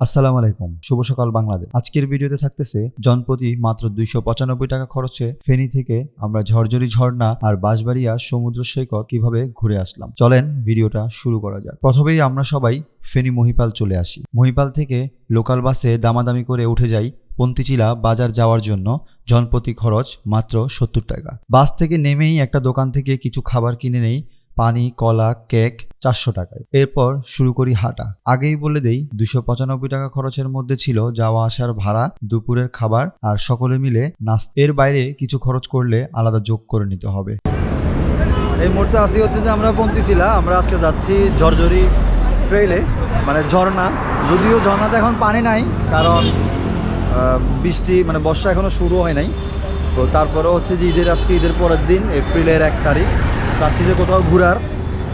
আসসালামু আলাইকুম। শুভ সকাল বাংলাদেশ। আজকের ভিডিওতে থাকতেছে জনপ্রতি মাত্র দুইশো পঁচানব্বই টাকা খরচে ফেনী থেকে আমরা ঝরঝরি ঝর্ণা আর বাঁশবাড়িয়া সমুদ্র সৈকত কীভাবে ঘুরে আসলাম। চলেন ভিডিওটা শুরু করা যাক। প্রথমেই আমরা সবাই ফেনী মহিপাল চলে আসি। মহিপাল থেকে লোকাল বাসে দামাদামি করে উঠে যাই পন্তিচিলা বাজার যাওয়ার জন্য। জনপ্রতি খরচ মাত্র সত্তর টাকা। বাস থেকে নেমেই একটা দোকান থেকে কিছু খাবার কিনে নেই পানি, কলা, কেক চারশো টাকায়। এরপর শুরু করি হাঁটা। আগেই বলে দেই, দুশো পঁচানব্বই টাকা খরচের মধ্যে ছিল যাওয়া, আসার, ভাড়া, দুপুরের খাবার আর সকলে মিলে নাস এর বাইরে কিছু খরচ করলে আলাদা যোগ করে নিতে হবে। এই মুহূর্তে আসি হচ্ছে যে আমরা পন্তিছিলা আমরা আজকে যাচ্ছি জর্জরি ট্রেইলে মানে ঝর্ণা। যদিও ঝর্ণাতে এখন পানি নাই, কারণ বৃষ্টি মানে বর্ষা এখনও শুরু হয় নাই। তো তারপরে হচ্ছে যে ঈদের আজকে, ঈদের পরের দিন, এপ্রিলের এক তারিখ। যাচ্ছি যে কোথাও ঘুরার।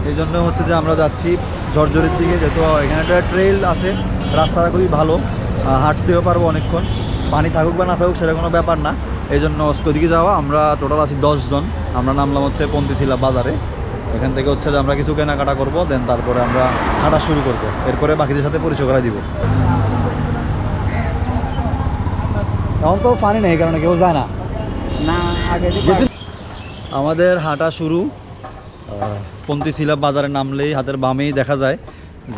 এই জন্য হচ্ছে যে আমরা যাচ্ছি ঝরঝরের দিকে। যেহেতু এখানে একটা ট্রেল আছে রাস্তাটা খুবই ভালো। হাঁটতেও পারব অনেকক্ষণ। পানি থাকুক বা না থাকুক সেটা কোনো ব্যাপার না। এই জন্য ওদিকে যাওয়া। আমরা টোটাল আছি জন আমরা নামলাম হচ্ছে পন্তিছিলা বাজারে। এখান থেকে হচ্ছে যে আমরা কিছু কেনাকাটা করব দেন তারপরে আমরা হাঁটা শুরু করব। এরপরে বাকিদের সাথে পরিচয় করা দিব। এখন তো পানি নেই কারণ কেউ যায় না। আমাদের হাঁটা শুরু। পন্তিশিলা বাজারে নামলেই হাতের বামেই দেখা যায়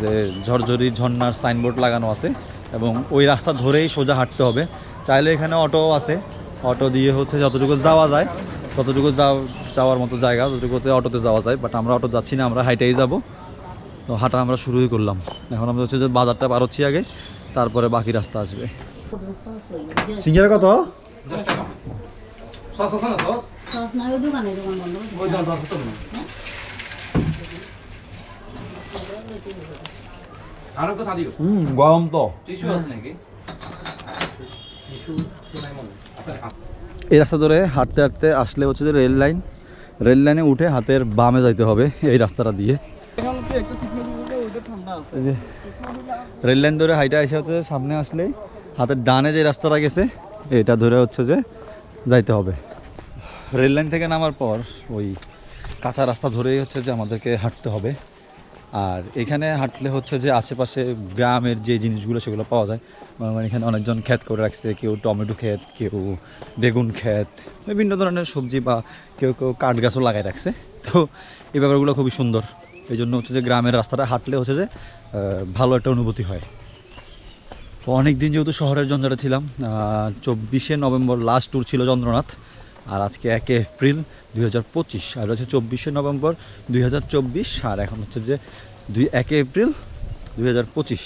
যে ঝরঝরি ঝর্ণার সাইনবোর্ড লাগানো আছে এবং ওই রাস্তা ধরেই সোজা হাঁটতে হবে। চাইলে এখানে অটো আছে। অটো দিয়ে হচ্ছে যতটুকু যাওয়া যায় ততটুকু যাও- যাওয়ার মতো জায়গা ততটুকুতে অটোতে যাওয়া যায় বাট আমরা অটো যাচ্ছি না আমরা হাইটেই যাব। তো হাঁটা আমরা শুরুই করলাম। এখন আমরা হচ্ছে যে বাজারটা পার হচ্ছি আগে তারপরে বাকি রাস্তা আসবে। সিঙ্গারা কত? Sauce sauce? সস না ওই দোকানে দোকান বন্ধ টিস্যু আছে নাকি নাই মনে আচ্ছা এই রাস্তা ধরে হাঁটতে হাঁটতে আসলে হচ্ছে যে রেল লাইন রেল লাইনে উঠে হাতের বামে যাইতে হবে এই রাস্তাটা দিয়ে। এই যে রেল লাইন ধরে হাইটা এসে হচ্ছে সামনে আসলেই হাতের ডানে যে রাস্তাটা গেছে এটা ধরে হচ্ছে যে যাইতে হবে। রেল লাইন থেকে নামার পর ওই কাঁচা রাস্তা ধরেই হচ্ছে যে আমাদেরকে হাঁটতে হবে। আর এখানে হাঁটলে হচ্ছে যে আশেপাশে গ্রামের যে জিনিসগুলো, সেগুলো পাওয়া যায়। মানে এখানে অনেকজন ক্ষেত করে রাখছে, কেউ টমেটো ক্ষেত, কেউ বেগুন ক্ষেত, বিভিন্ন ধরনের সবজি বা কেউ কেউ কাঠ গাছও লাগাই রাখছে। তো এই ব্যাপারগুলো খুবই সুন্দর। এই জন্য হচ্ছে যে গ্রামের রাস্তাটা হাঁটলে হচ্ছে যে ভালো একটা অনুভূতি হয়। অনেক দিন যেহেতু শহরের জঞ্জাটে ছিলাম চব্বিশে নভেম্বর লাস্ট ট্যুর ছিল চন্দ্রনাথ। আর আজকে একে এপ্রিল দুই হাজার পঁচিশ, আর হচ্ছে চব্বিশে নভেম্বর দুই হাজার চব্বিশ, আর এখন হচ্ছে যে দুই, একে এপ্রিল দুই হাজার পঁচিশ।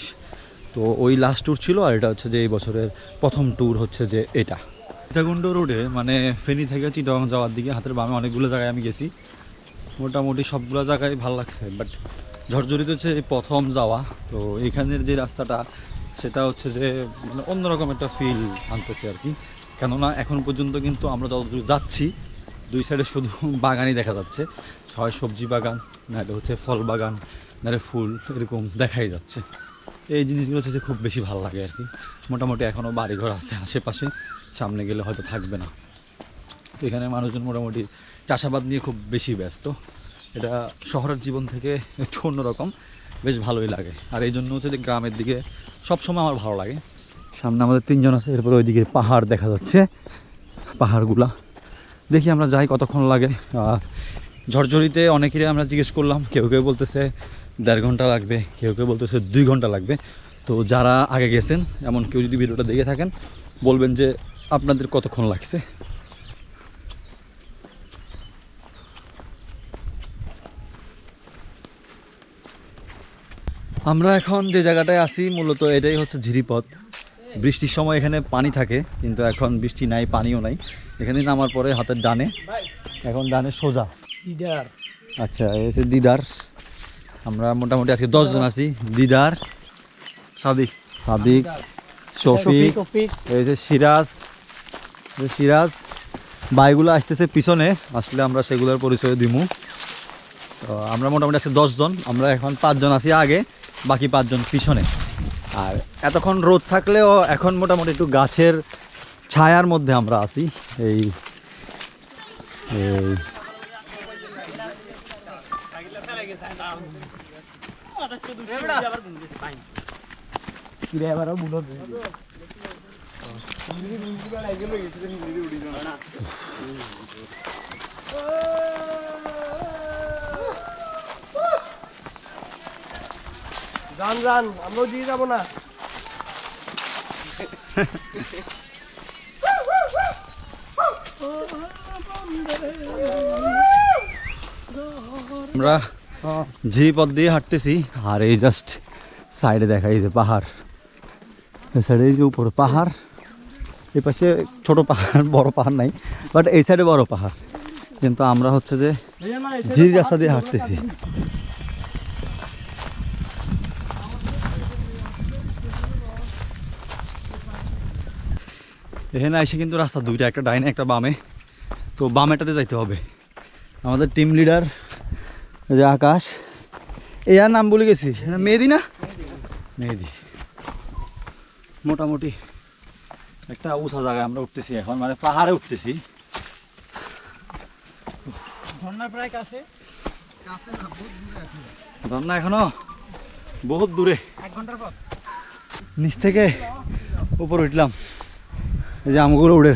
তো ওই লাস্ট ট্যুর ছিল, আর এটা হচ্ছে যে এই বছরের প্রথম ট্যুর হচ্ছে যে এটা। সীতাকুণ্ড রোডে মানে ফেনী থেকে চিটগাং যাওয়ার দিকে হাতের বামে অনেকগুলো জায়গায় আমি গেছি। মোটামুটি সবগুলো জায়গায় ভালো লাগছে বাট ঝরঝরিতে হচ্ছে প্রথম যাওয়া। তো এখানের যে রাস্তাটা, সেটা হচ্ছে যে মানে অন্যরকম একটা ফিল আনতেছে আর কি। কেননা এখন পর্যন্ত কিন্তু আমরা যতদূর যাচ্ছি, দুই সাইডে শুধু বাগানই দেখা যাচ্ছে। হয় সবজি বাগান, নাহলে হচ্ছে ফল বাগান, নাহলে ফুল, এরকম দেখাই যাচ্ছে। এই জিনিসগুলো হচ্ছে খুব বেশি ভালো লাগে আর কি। মোটামুটি এখনও বাড়িঘর আছে আশেপাশে, সামনে গেলে হয়তো থাকবে না। তো এখানে মানুষজন মোটামুটি চাষাবাদ নিয়ে খুব বেশি ব্যস্ত। এটা শহরের জীবন থেকে একটু অন্যরকম, বেশ ভালোই লাগে। আর এই জন্য হচ্ছে যে গ্রামের দিকে সবসময় আমার ভালো লাগে। সামনে আমাদের তিনজন আছে, এরপরে ওইদিকে পাহাড় দেখা যাচ্ছে, পাহাড়গুলা। দেখি আমরা যাই কতক্ষণ লাগে। ঝরঝরিতে অনেকেরই আমরা জিজ্ঞেস করলাম, কেউ কেউ বলতেছে দেড় ঘণ্টা লাগবে, কেউ কেউ বলতেছে দুই ঘণ্টা লাগবে। তো যারা আগে গেছেন, এমন কেউ যদি ভিডিওটা দেখে থাকেন, বলবেন যে আপনাদের কতক্ষণ লাগছে। আমরা এখন যে জায়গাটায় আছি, মূলত এটাই হচ্ছে ঝিরিপথ। বৃষ্টির সময় এখানে পানি থাকে কিন্তু এখন বৃষ্টি নাই পানিও নাই। এখানে নামার পরে হাতের ডানে এখন ডানে সোজা। দিদার। আচ্ছা এই হচ্ছে দিদার। আমরা মোটামুটি আজকে দশজন আছি। দিদার সাদিক সাদিক শফিক এই যে সিরাজ সিরাজ। বাইগুলো আসতেছে পিছনে আসলে আমরা সেগুলোর পরিচয় দিমু। তো আমরা মোটামুটি আজকে দশজন আমরা এখন পাঁচজন আছি আগে বাকি পাঁচজন পিছনে। আর এতক্ষণ রোদ থাকলেও এখন মোটামুটি একটু গাছের ছায়ার মধ্যে আমরা আছি। এই এই। যান যান আমরাও দিয়ে যাব না। আমরা ঝি পথ দিয়ে হাঁটতেছি আর এই জাস্ট সাইডে দেখা এই যে পাহাড়। এই সাইডে এই যে উপরে পাহাড় এই পাশে ছোট পাহাড় বড় পাহাড় নাই বাট এই সাইডে বড় পাহাড়। কিন্তু আমরা হচ্ছে যে ঝির রাস্তা দিয়ে হাঁটতেছি। এখানে এসে কিন্তু রাস্তা দুইটা একটা ডাইনে একটা বামে। তো বামেটাতে যাইতে হবে। আমাদের টিম লিডার যে আকাশ। এই আর নাম বলে গেছি। মেহেদি না? মেহেদি। মোটামুটি একটা উঁচা জায়গায় আমরা উঠতেছি এখন মানে পাহাড়ে উঠতেছি। ঝর্ণা প্রায় কাছে। না এখনও বহুত দূরে। এক ঘণ্টার পথ। নিচ থেকে উপরে উঠলাম। এই যে আমগুলো উড়ে।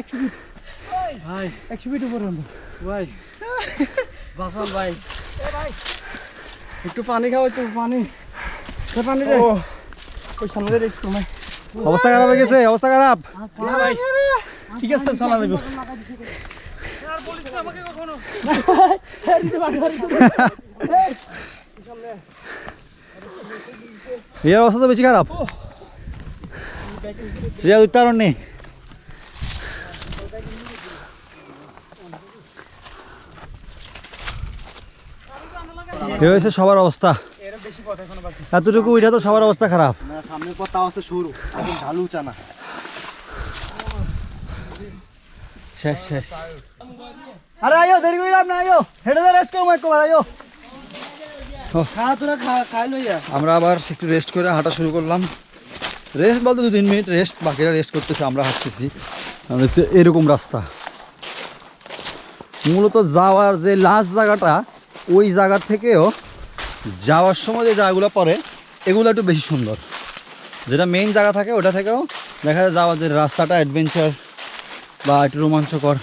একশো ফিট ভাই একশো ফিট উপরে ভাই বাসাল ভাই একটু পানি খাও একটু পানি। পানি দে। ওই সামনে একটু অবস্থা খারাপ হয়ে গেছে অবস্থা খারাপ। ভাই ঠিক আছে চলা দেবো এর অবস্থা তো বেশি খারাপ। রিয়া উত্তরণ নেই এ হয়েছে সবার অবস্থা। পথ এতটুকু উঠা তো সবার অবস্থা খারাপ। না সামনে কথা আছে শুরু এখন ঢালু চানা শেষ শেষ। আরে আয়ো দেরি করে লাভ না আয়ো। হেঁটে দে রেস্ট করব একবার আয়ো। আমরা আবার একটু রেস্ট করে হাঁটা শুরু করলাম। রেস্ট বলতে দু তিন মিনিট রেস্ট বাকিরা রেস্ট করতেছে, আমরা হাঁটতেছি। এরকম রাস্তা। মূলত যাওয়ার যে লাস্ট জায়গাটা, ওই জায়গা থেকেও যাওয়ার সময় যে জায়গাগুলো পড়ে, এগুলো একটু বেশি সুন্দর। যেটা মেইন জায়গা থাকে, ওটা থেকেও দেখা যায় যাওয়ার যে রাস্তাটা অ্যাডভেঞ্চার বা একটু রোমাঞ্চকর,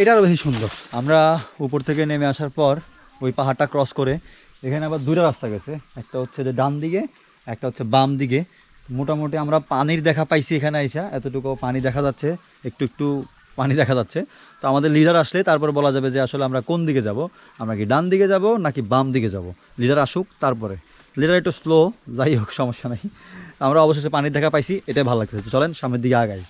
এটা আরও বেশি সুন্দর। আমরা উপর থেকে নেমে আসার পর ওই পাহাড়টা ক্রস করে, এখানে আবার দুটো রাস্তা গেছে। একটা হচ্ছে যে ডান দিকে, একটা হচ্ছে বাম দিকে। মোটামুটি আমরা পানির দেখা পাইছি এখানে আইসা এতটুকু পানি দেখা যাচ্ছে, একটু একটু পানি দেখা যাচ্ছে। তো আমাদের লিডার আসলে তারপর বলা যাবে যে আসলে আমরা কোন দিকে যাব? আমরা কি ডান দিকে যাব নাকি বাম দিকে যাব? লিডার আসুক তারপরে। লিডার একটু স্লো যাই হোক, সমস্যা নাই। আমরা অবশেষে পানির দেখা পাইছি, এটাই ভালো লাগছে চলেন, সামনের দিকে আগাই।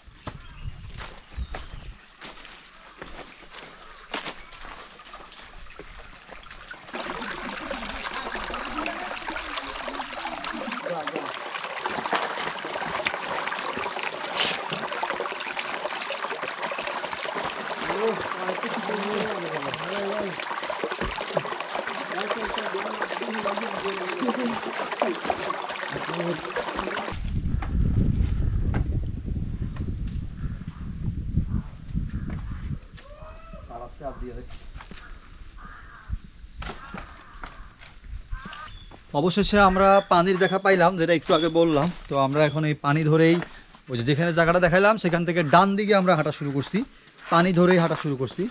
অবশেষে আমরা পানির দেখা পাইলাম, যেটা একটু আগে বললাম। তো আমরা এখন এই পানি ধরেই, ওই যে যেখানে জায়গাটা দেখাইলাম, সেখান থেকে ডান দিকে আমরা হাঁটা শুরু করছি। পানি ধরেই হাঁটা শুরু করছি।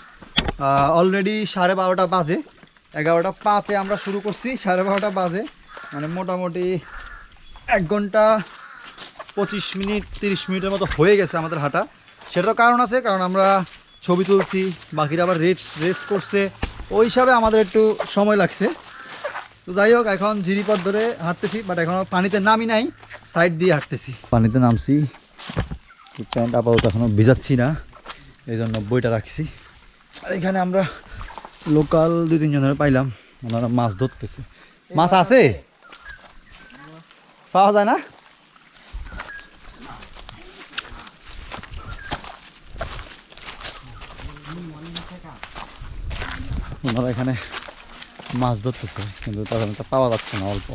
অলরেডি সাড়ে বারোটা বাজে। এগারোটা পাঁচে আমরা শুরু করছি, সাড়ে বারোটা বাজে। মানে মোটামুটি এক ঘণ্টা পঁচিশ মিনিট, তিরিশ মিনিটের মতো হয়ে গেছে আমাদের হাঁটা। সেটারও কারণ আছে, কারণ আমরা ছবি তুলছি, বাকিরা আবার রেস্ট রেস্ট করছে। ওই হিসাবে আমাদের একটু সময় লাগছে। তো যাই হোক, এখন ঝিরিপথ ধরে হাঁটতেছি বাট এখনও পানিতে নামি নাই সাইড দিয়ে হাঁটতেছি। পানিতে নামছি প্যান্ট আপাতত এখনও ভিজাচ্ছি না এই জন্য বইটা রাখছি। আর এখানে আমরা লোকাল দুই তিনজনের পাইলাম, ওনারা মাছ ধরতেছে। মাছ আছে? পাওয়া যায় না? ওনারা এখানে মাছ ধরতেছে, কিন্তু তেমনটা পাওয়া যাচ্ছে না অল্প।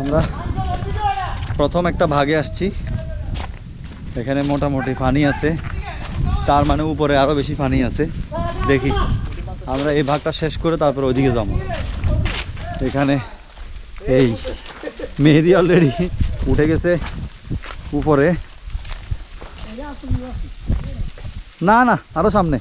আমরা প্রথম একটা ভাগে আসছি। এখানে মোটামুটি পানি আছে। তার মানে উপরে আরও বেশি পানি আছে। দেখি, আমরা এই ভাগটা শেষ করে তারপর ওইদিকে যাব। এখানে এই মেহেদি অলরেডি উঠে গেছে উপরে। না না, আরও সামনে।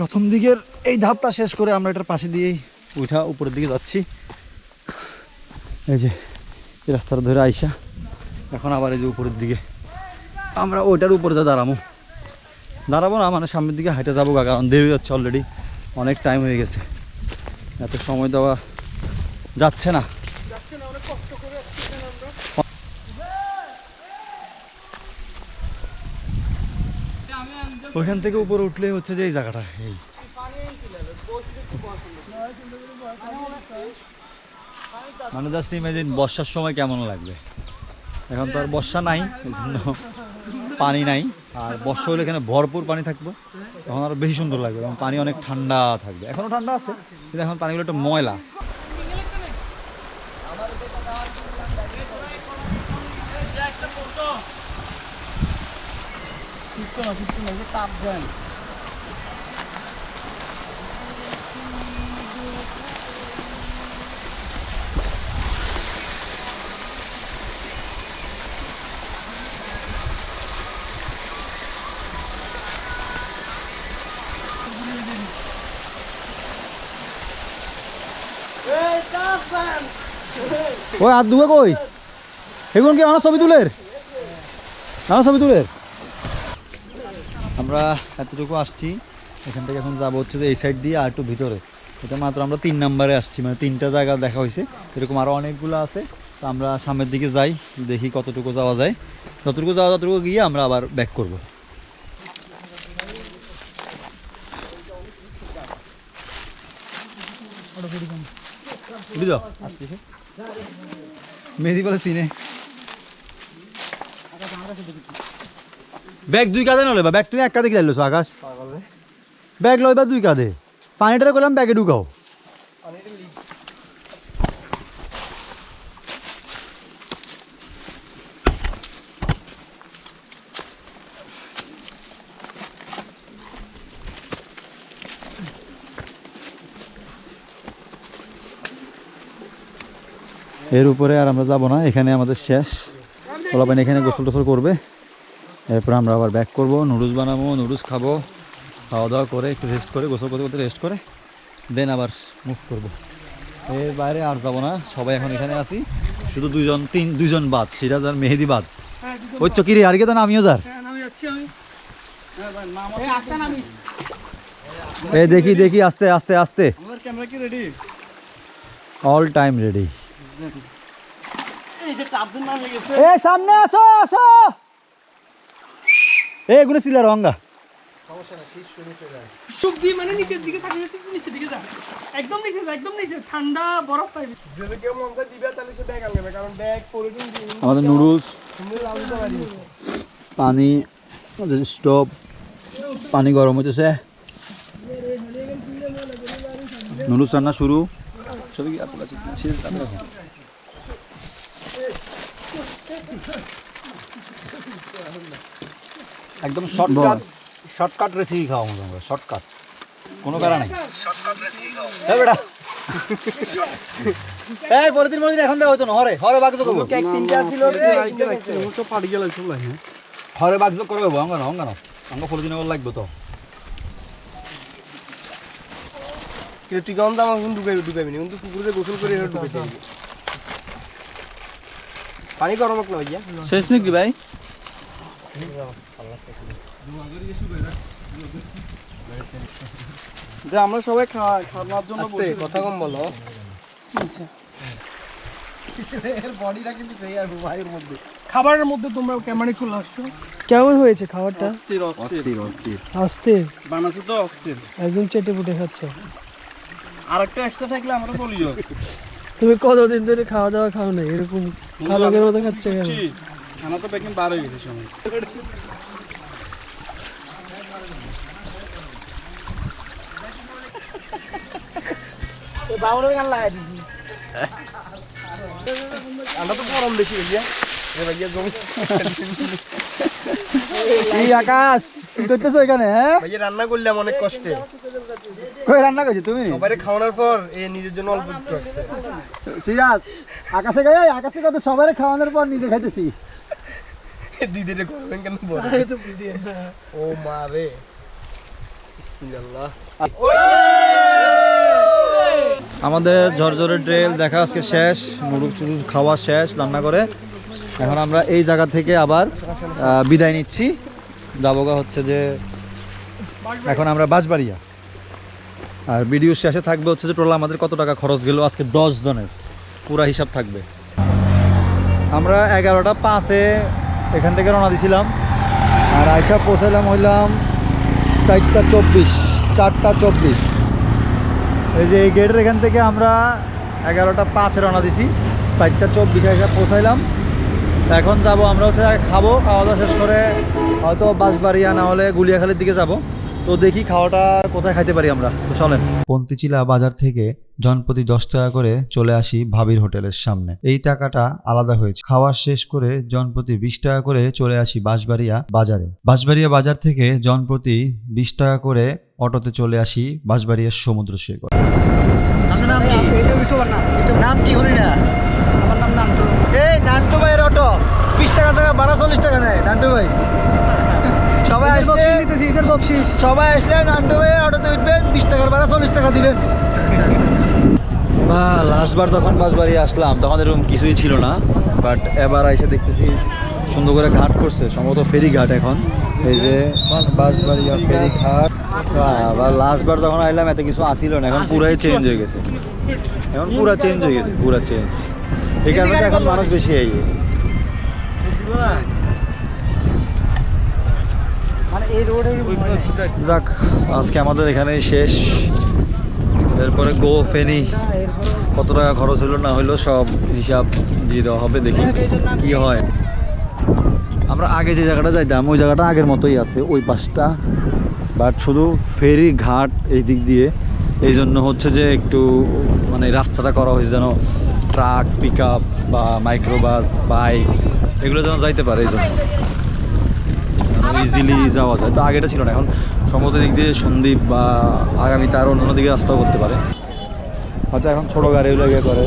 প্রথম দিকের এই ধাপটা শেষ করে আমরা এটার পাশে দিয়েই উঠা উপরের দিকে যাচ্ছি। এই যে এই রাস্তাটা ধরে আইসা এখন আবার এই যে উপরের দিকে। আমরা ওইটার উপরে যা দাঁড়াবো। দাঁড়াবো না মানে সামনের দিকে হাইটে যাব গা, কারণ দেরি হচ্ছে অলরেডি অনেক টাইম হয়ে গেছে। এত সময় দেওয়া যাচ্ছে না। ওইখান থেকে উপরে উঠলে হচ্ছে যে এই জায়গাটা, এই। মানে জাস্ট ইমাজিন বর্ষার সময় কেমন লাগবে। এখন তো আর বর্ষা নাই পানি নাই। আর বর্ষা হলে এখানে ভরপুর পানি থাকবে, তখন আরও বেশি সুন্দর লাগবে, এবং পানি অনেক ঠান্ডা থাকবে। এখনও ঠান্ডা আছে, কিন্তু এখন পানিগুলো একটু ময়লা। ওই আর দুয়ে কই? এগুলো কি আমার ছবি তুলের? আমার ছবি তুলের? আমরা এতটুকু আসছি। এখান থেকে এখন যাব হচ্ছে যে এই সাইড দিয়ে আর একটু ভিতরে। এটা মাত্র আমরা তিন নাম্বারে আসছি মানে তিনটা জায়গা দেখা হয়েছে। এরকম আরও অনেকগুলো আছে। তো আমরা সামনের দিকে যাই, দেখি কতটুকু যাওয়া যায়। যতটুকু যাওয়া ততটুকু গিয়ে আমরা আবার ব্যাক করব। বুঝলো? মেহেদি বলে চিনে। ব্যাগ দুই কাঁধে নলে বা ব্যাগ তুমি এক কাঁধে কি যাইলো আকাশ ব্যাগ লয় বা দুই কাঁধে? পানিটা করলাম ব্যাগে ঢুকাও। এর উপরে আর আমরা যাব না এখানে আমাদের শেষ। পোলাপান এখানে গোসল টোসল করবে। এরপর আমরা আবার ব্যাক করব নুডলস বানাবো নুডলস খাব খাওয়া দাওয়া করে একটু রেস্ট করে গোসল করতে করতে রেস্ট করে দেন আবার মুভ করব। এর বাইরে আর যাব না সবাই এখন এখানে আছি শুধু দুইজন তিন দুইজন বাদ সিরাজ আর মেহেদি বাদ। ওই চকিরে আর কে তো আমিও যার হ্যাঁ আমি যাচ্ছি আমি। নাম আছে। আমি এই দেখি দেখি আস্তে আস্তে আস্তে। আমাদের ক্যামেরা কি রেডি অল টাইম রেডি এই যে চারজন নাম লেগেছে এ সামনে আসো আসো! এগুলো সিলার অঙ্গা সবজি মানে নিচের দিকে থাকে নিচের দিকে যা একদম নিচে একদম নিচে ঠান্ডা বরফ পাইবে যদি কেউ মন চায় দিবে তাহলে সে ব্যাগ আনবে কারণ ব্যাগ পরে কিন্তু আমাদের নুডলস পানি স্টোভ পানি গরম হইতেছে। নুডলস রান্না শুরু। সবই কি আপেল আছে? শেষ আপেল আছে? একদম শর্টকাট শর্টকাট রেসিপি খাওয়া মতো আমরা শর্টকাট কোনো প্যারা নাই। হ্যাঁ বেটা এই এখন দেওয়া হতো না হরে হরে বাগজ করব। কেক তিনটা ছিল তো পাড়ি গেল সব লাগে হরে বাগজ করব। অঙ্গানো অঙ্গানো। অঙ্গ লাগবে তো। কিন্তু তুই গন্ধ আমার কিন্তু ডুবে ডুবেবি না। কিন্তু পুকুরে গোসল করে ডুবে পানি গরম হোক না ভাইয়া। শেষ নাকি ভাই? যে আমরা সবাই খাওয়া খাওয়ার জন্য কথা কম বলো। খাবারের মধ্যে তোমরা ক্যামেরা চলে আসছো? কেমন হয়েছে খাবারটা? অস্থির অস্থির। অস্থির আস্তে বানাচ্ছে তো অস্থির। একদম চেটে পুটে খাচ্ছে। আর একটা এক্সট্রা থাকলে আমরা বলিও। তুমি কতদিন ধরে খাওয়া দাওয়া খাও না এরকম খাবারের মতো খাচ্ছে কেন? খানা তো বেকিং বার হয়ে গেছে সময়। আমরা তো গরম বেশি ভাইয়া আকাশ করতেছো এখানে হ্যাঁ? রান্না করলাম অনেক কষ্টে। কই রান্না করছি তুমি? সবাই খাওয়ানোর পর এ নিজের জন্য অল্প সিরাজ আকাশে গায়ে আকাশে কত সবাই খাওয়ানোর পর নিজে খাইতেছি। দিদিরে করবেন কেন বলে? ও মা রে। বিসমিল্লাহ। আমাদের ঝরঝরে ট্রেল দেখা আজকে শেষ মুরুগ চুরুগ খাওয়া শেষ রান্না করে। এখন আমরা এই জায়গা থেকে আবার বিদায় নিচ্ছি। যাবোগা হচ্ছে যে এখন আমরা বাঁশবাড়িয়া। আর ভিডিও শেষে থাকবে হচ্ছে যে টোটাল আমাদের কত টাকা খরচ গেল আজকে দশ জনের। পুরা হিসাব থাকবে। আমরা এগারোটা পাঁচে এখান থেকে রওনা দিছিলাম। আর আয়সা পৌঁছালাম হইলাম চারটা চব্বিশ চারটা চব্বিশ। এই যে এই গেটের এখান থেকে আমরা এগারোটা পাঁচ রওনা দিছি। চারটা চব্বিশ আয়সা পৌঁছাইলাম। এখন যাব, আমরা হচ্ছে খাব, খাওয়া দাওয়া শেষ করে হয়তো বাসবাড়িয়া না হলে গুলিয়াখালির দিকে যাব। তো দেখি খাওয়াটা কোথায় খাইতে পারি আমরা। তো চলেন। পন্তিচিলা বাজার থেকে জনপ্রতি দশ টাকা করে চলে আসি ভাবির হোটেলের সামনে। এই টাকাটা আলাদা হয়েছে। খাওয়া শেষ করে জনপ্রতি বিশ টাকা করে চলে আসি বাঁশবাড়িয়া বাজারে। বাঁশবাড়িয়া বাজার থেকে জনপ্রতি বিশ টাকা করে অটোতে চলে আসি বাঁশবাড়িয়ার সমুদ্র সৈকত। নাম কি? নাম। কি হলি না? এই নান্টু ভাইয়ের অটো। বিশ টাকা টাকা বারো চল্লিশ টাকা নেয়। নান্টু ভাই। সবাই আসলে সবাই আসলে নান্টু ভাইয়ের অটোতে উঠবেন বিশ টাকার বারো চল্লিশ টাকা দিবেন বা লাস্টবার যখন বাসবাড়ি আসলাম তখন এরকম কিছুই ছিল না বাট এবার এসে দেখতেছি সুন্দর করে ঘাট করছে সম্ভবত ফেরি ঘাট এখন। এই যে বাসবাড়িয়া ফেরি ঘাট। আবার লাস্টবার যখন আইলাম এত কিছু আসিল না এখন পুরাই চেঞ্জ হয়ে গেছে। এখন পুরা চেঞ্জ হয়ে গেছে পুরা চেঞ্জ এই কারণে তো এখন মানুষ বেশি রোডে যাক আজকে আমাদের এখানেই শেষ। এরপরে গো ফেনি। কত টাকা খরচ হলো না হলো সব হিসাব দিয়ে দেওয়া হবে দেখি কি হয়। আমরা আগে যে জায়গাটা যাইতাম ওই জায়গাটা আগের মতোই আছে ওই পাশটা। বাট শুধু ফেরি ঘাট এই দিক দিয়ে। এই জন্য হচ্ছে যে একটু মানে রাস্তাটা করা হয়েছে যেন ট্রাক পিক আপ বা মাইক্রোবাস বাইক এগুলো যেন যাইতে পারে এই জন্য। ইজিলি যাওয়া যায়। তো আগেটা ছিল না। এখন সম্ভবত দিক দিয়ে সন্দীপ বা আগামীতে আরও অন্য দিকে রাস্তাও করতে পারে। হয়তো এখন ছোটো গাড়িগুলো ইয়ে করে?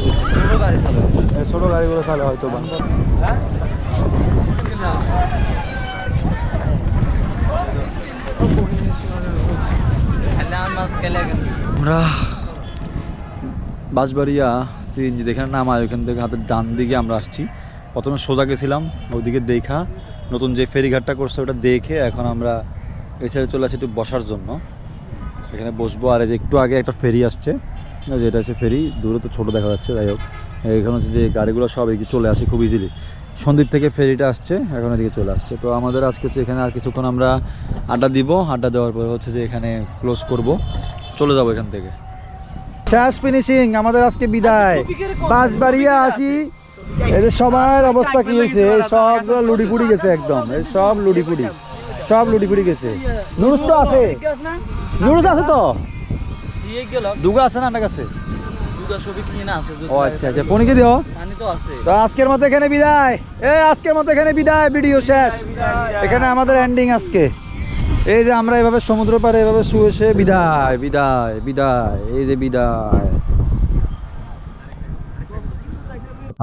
ছোটো গাড়িগুলো চালে হয়তো বা। আমরা বাঁশবাড়িয়া সিএনজি যেখানে নামায় ওইখান থেকে হাতের ডান দিকে আমরা আসছি। প্রথমে সোজা গেছিলাম ওইদিকে দেখা। নতুন যে ফেরিঘাটটা করছে ওটা দেখে এখন আমরা এই সাইডে চলে আসি একটু বসার জন্য। এখানে বসবো আর এই যে একটু আগে একটা ফেরি আসছে এই যে এটা হচ্ছে ফেরি দূরে তো ছোটো দেখা যাচ্ছে যাই হোক। এখানে হচ্ছে যে গাড়িগুলো সব এদিকে চলে আসে খুব ইজিলি সন্দ্বীপ থেকে ফেরিটা আসছে এখন এদিকে চলে আসছে। তো আমাদের আজকে হচ্ছে এখানে আর কিছুক্ষণ আমরা আড্ডা দিব। আড্ডা দেওয়ার পরে হচ্ছে যে এখানে ক্লোজ করব। চলে যাব এখান থেকে। শেষ ফিনিশিং আমাদের আজকে বিদায়। বাস বাড়িয়া আসি। এই যে সবার অবস্থা কি হয়েছে? এই সব লুডি ফুডি গেছে একদম। এই সব লুডি ফুডি সব লুডি ফুডি গেছে। নুরুস তো আছে। নুরুস আছে তো? দুগা আছে না আপনার কাছে আচ্ছা আচ্ছা। আজকের এখানে বিদায়। আজকের মতো এখানে বিদায়। ভিডিও শেষ। এখানে আমাদের এন্ডিং আজকে। এই যে আমরা এভাবে সমুদ্র পাড়ে এভাবে শুয়ে শুয়ে বিদায় বিদায় বিদায়। এই যে বিদায়।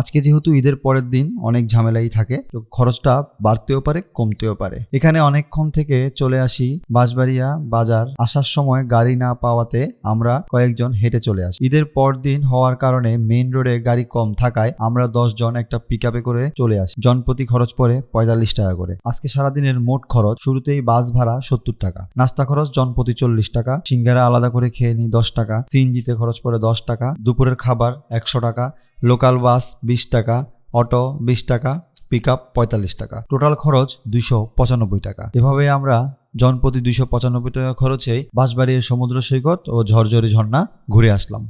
আজকে যেহেতু ঈদের পরের দিন অনেক ঝামেলাই থাকে, তো খরচটা বাড়তেও পারে, কমতেও পারে। এখানে অনেকক্ষণ থেকে চলে আসি বাঁশবাড়িয়া বাজার। আসার সময় গাড়ি না পাওয়াতে আমরা কয়েকজন হেঁটে চলে আসি। ঈদের পর দিন হওয়ার কারণে মেইন রোডে গাড়ি কম থাকায় আমরা জন একটা পিক করে চলে আসি। জনপ্রতি খরচ পড়ে পঁয়তাল্লিশ টাকা করে। আজকে সারাদিনের মোট খরচ, শুরুতেই বাস ভাড়া সত্তর টাকা। নাস্তা খরচ জনপ্রতি চল্লিশ টাকা। সিঙ্গারা আলাদা করে খেয়ে নিই দশ টাকা। সিএনজিতে খরচ পড়ে দশ টাকা। দুপুরের খাবার একশো টাকা। লোকাল বাস বিশ টাকা, অটো বিশ টাকা পিক আপ পঁয়তাল্লিশ টাকা। টোটাল খরচ দুইশো পঁচানব্বই টাকা। এভাবে আমরা জনপ্রতি দুইশো পঁচানব্বই টাকা খরচে বাঁশবাড়ির সমুদ্র সৈকত ও ঝরঝরি ঝর্ণা ঘুরে আসলাম।